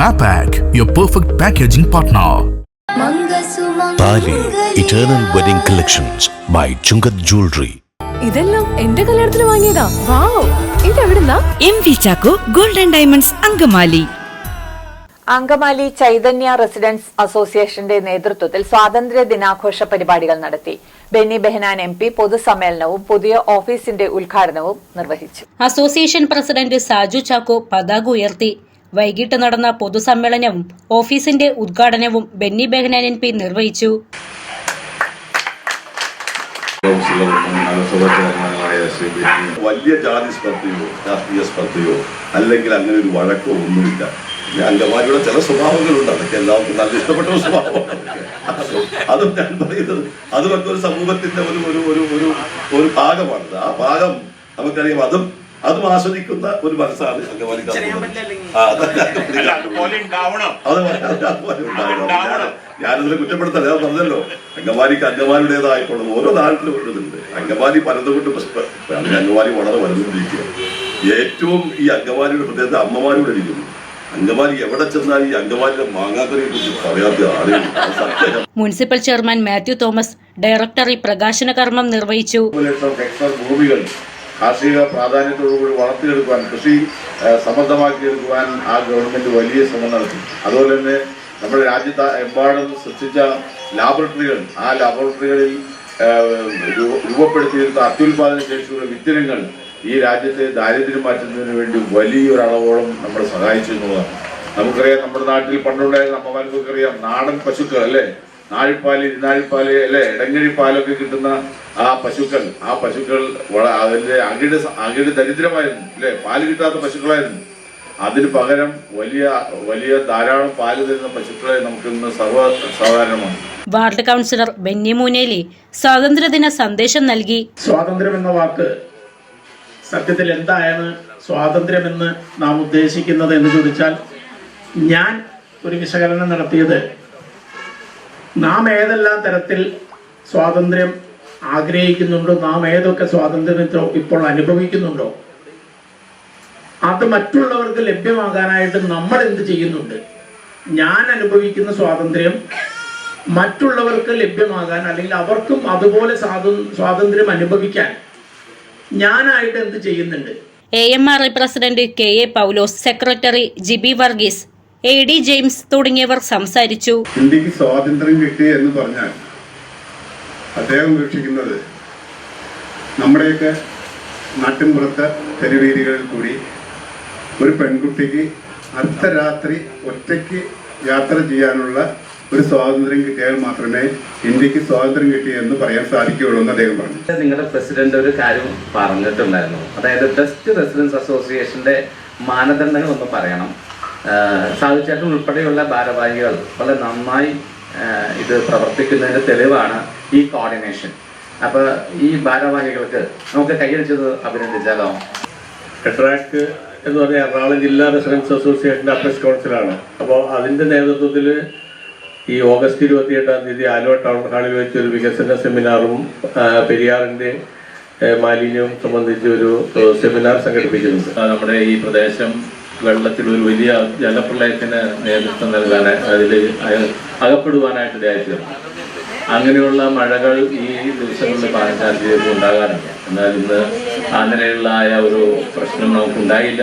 Mapac, your perfect packaging partner. Thali eternal wedding collections by Chungath jewellery ഇതെല്ലാം എന്റെ കല്യാണത്തിന് വാങ്ങിയതാ. വാവ്. ഇതെവിടുന്നാ? M V Chacko golden diamonds Angamaly. Angamaly Chaithanya residents അസോസിയേഷന്റെ നേതൃത്വത്തിൽ സ്വാതന്ത്ര്യ ദിനാഘോഷ പരിപാടികൾ നടത്തി. ബെന്നി ബെഹനാൻ എം പി പൊതുസമ്മേളനവും പുതിയ ഓഫീസിന്റെ ഉദ്ഘാടനവും നിർവഹിച്ചു. അസോസിയേഷൻ പ്രസിഡന്റ് സാജു ചാക്കോ പതാക ഉയർത്തി. വൈകിട്ട് നടന്ന പൊതുസമ്മേളനവും ഓഫീസിന്റെ ഉദ്ഘാടനവും ബെന്നി ബെഹനാൻ പി നിർവഹിച്ചു. വലിയ ജാതി സ്പർദ്ധയോ രാഷ്ട്രീയ സ്പർദ്ധയോ അല്ലെങ്കിൽ അങ്ങനെ ഒരു വഴക്കോ ഒന്നുമില്ല. അംഗമാരിയുടെ ചില സ്വഭാവങ്ങളുണ്ട്. അതൊക്കെ എല്ലാവർക്കും നല്ല ഇഷ്ടപ്പെട്ട സ്വഭാവം അതും ഞാൻ പറയുന്നത് അതുമൊക്കെ ഒരു സമൂഹത്തിന്റെ ഒരു ഒരു ഒരു ഒരു ഭാഗമാണ് ആ ഭാഗം നമുക്കറിയാം അതും അതും ആസ്വദിക്കുന്ന ഒരു മനസ്സാണ് ഉണ്ടാവണം. ഞാനിതിനെ കുറ്റപ്പെടുത്തല്ല ഞാൻ പറഞ്ഞല്ലോ. അങ്കമാലിക്ക് അങ്കമാലിയുടേതായിട്ടുള്ളത് ഓരോ നാട്ടിലും ഉള്ളതുണ്ട് അങ്കമാലി പലതുകൊണ്ട് അങ്കമാലി വളരെ വലുതുകൊണ്ടിരിക്കുക ഏറ്റവും ഈ അങ്കമാലിയുടെ പ്രത്യേകത അമ്മമാരോട് ഇരിക്കുന്നു അങ്കമാലി എവിടെ ചെന്നാൽ ഈ അങ്കമാലിയുടെ മാങ്ങാക്കറിയെ കുറിച്ച് പറയാത്ത ആരെയും അത് സത്യം. Municipal chairman Mathew Thomas directory പ്രകാശന കർമ്മം നിർവഹിച്ചു. ഭൂമികൾ കാർഷിക പ്രാധാന്യത്തോടുകൂടി വളർത്തിയെടുക്കുവാൻ കൃഷി സമൃദ്ധമാക്കിയെടുക്കുവാൻ ആ ഗവൺമെന്റ് വലിയ ശ്രമം നടത്തി. അതുപോലെ തന്നെ നമ്മുടെ രാജ്യത്ത് എമ്പാടും സൃഷ്ടിച്ച ലാബറട്ടറികൾ ആ ലാബറട്ടറികളിൽ രൂപപ്പെടുത്തിയിരുന്ന അത്യുൽപാദന ശേഷിയുള്ള വിത്തിനങ്ങൾ ഈ രാജ്യത്തെ ദാരിദ്ര്യം മാറ്റുന്നതിന് വേണ്ടി വലിയൊരളവോളം നമ്മളെ സഹായിച്ചു എന്നുള്ളതാണ്. നമുക്കറിയാം നമ്മുടെ നാട്ടിൽ പണ്ടുണ്ടായിരുന്ന അമ്മമാർക്കൊക്കെ അറിയാം നാടൻ പശുക്കൾ അല്ലേ? നാഴിപ്പാൽ ഇരുനാഴിപ്പാൽ അല്ലെ? ഇടങ്ങഴിപ്പാലൊക്കെ കിട്ടുന്ന ആ പശുക്കൾ ആ പശുക്കൾ അതിന്റെ അകിട് അകിട് ദരിദ്രമായിരുന്നു അല്ലെ? പാൽ കിട്ടാത്ത പശുക്കളായിരുന്നു. അതിന് പകരം വലിയ വലിയ ധാരാളം പാൽ തരുന്ന പശുക്കളെ നമുക്ക് ഇന്ന് സർവ സാധാരണമാണ്. വാർഡ് കൗൺസിലർ ബെന്നി മൂനേലി സ്വാതന്ത്ര്യദിന സന്ദേശം നൽകി. സ്വാതന്ത്ര്യം എന്ന വാക്ക് സത്യത്തിൽ എന്താണ് സ്വാതന്ത്ര്യമെന്ന് നാം ഉദ്ദേശിക്കുന്നത് എന്ന് ചോദിച്ചാൽ ഞാൻ ഒരു വിശകലനം നടത്തിയത് നാം ഏതെല്ലാം തരത്തിൽ സ്വാതന്ത്ര്യം ആഗ്രഹിക്കുന്നുണ്ടോ നാം ഏതൊക്കെ സ്വാതന്ത്ര്യം ഇപ്പോൾ അനുഭവിക്കുന്നുണ്ടോ അത് മറ്റുള്ളവർക്ക് ലഭ്യമാകാനായിട്ട് നമ്മൾ എന്ത് ചെയ്യുന്നുണ്ട്? ഞാൻ അനുഭവിക്കുന്ന സ്വാതന്ത്ര്യം മറ്റുള്ളവർക്ക് ലഭ്യമാകാൻ അല്ലെങ്കിൽ അവർക്കും അതുപോലെ സ്വാത- സ്വാതന്ത്ര്യം അനുഭവിക്കാൻ ഞാനായിട്ട് എന്ത് ചെയ്യുന്നുണ്ട്? A M R I president K A Paulose secretary Jibi Varghese A D James തുടങ്ങിയവർ സംസാരിച്ചു. ഇന്ത്യയ്ക്ക് സ്വാതന്ത്ര്യം കിട്ടി എന്ന് പറഞ്ഞാൽ അദ്ദേഹം വീക്ഷിക്കുന്നത് നമ്മുടെയൊക്കെ നാട്ടിൻപുറത്തെ തെരുവീതികളിൽ കൂടി ഒരു പെൺകുട്ടിക്ക് അർദ്ധരാത്രി ഒറ്റയ്ക്ക് യാത്ര ചെയ്യാനുള്ള ഒരു സ്വാതന്ത്ര്യം കിട്ടിയാൽ മാത്രമേ ഇന്ത്യയ്ക്ക് സ്വാതന്ത്ര്യം കിട്ടി എന്ന് പറയാൻ സാധിക്കുകയുള്ളൂ എന്ന് അദ്ദേഹം പറഞ്ഞു. നിങ്ങളുടെ പ്രസിഡന്റ് ഒരു കാര്യം പറഞ്ഞിട്ടുണ്ടായിരുന്നു. അതായത് ബെസ്റ്റ് റെസിഡൻസ് അസോസിയേഷന്റെ മാനദണ്ഡങ്ങൾ ഒന്ന് പറയണം. സാധിച്ചേട്ടൻ ഉൾപ്പെടെയുള്ള ഭാരവാഹികൾ വളരെ നന്നായി ഇത് പ്രവർത്തിക്കുന്നതിന്റെ തെളിവാണ് ഈ കോർഡിനേഷൻ അപ്പൊ ഈ ഭാരവാഹികൾക്ക് നമുക്ക് കൈയടിച്ചത് അഭിനന്ദിച്ചാലോ? കെട്രാക്ക് എന്ന് പറഞ്ഞാൽ എറണാകുളം ജില്ലാ റെസിഡൻസ് അസോസിയേഷന്റെ അപ്പസ് കൗൺസിലാണ്. അപ്പോൾ അതിന്റെ നേതൃത്വത്തിൽ ഈ ഓഗസ്റ്റ് ഇരുപത്തി എട്ടാം തീയതി ആലുവ ടൗൺ ഹാളിൽ വെച്ച് ഒരു വികസന സെമിനാറും പെരിയാറിന്റെ മാലിന്യവും സംബന്ധിച്ച് ഒരു സെമിനാർ സംഘടിപ്പിച്ചിട്ടുണ്ട്. നമ്മുടെ ഈ പ്രദേശം വെള്ളത്തിൽ ഒരു വലിയ ജലപ്രളയത്തിന് നേതൃത്വം നൽകാൻ അതിൽ അകപ്പെടുവാനായിട്ട് ഇടയായി അങ്ങനെയുള്ള മഴകൾ ഈ ദിവസങ്ങളിൽ പാലക്കാട് ജില്ലയിൽ ഉണ്ടാകാറുണ്ട്. എന്നാൽ ഇന്ന് ആ ആയ ഒരു പ്രശ്നം നമുക്കുണ്ടായില്ല.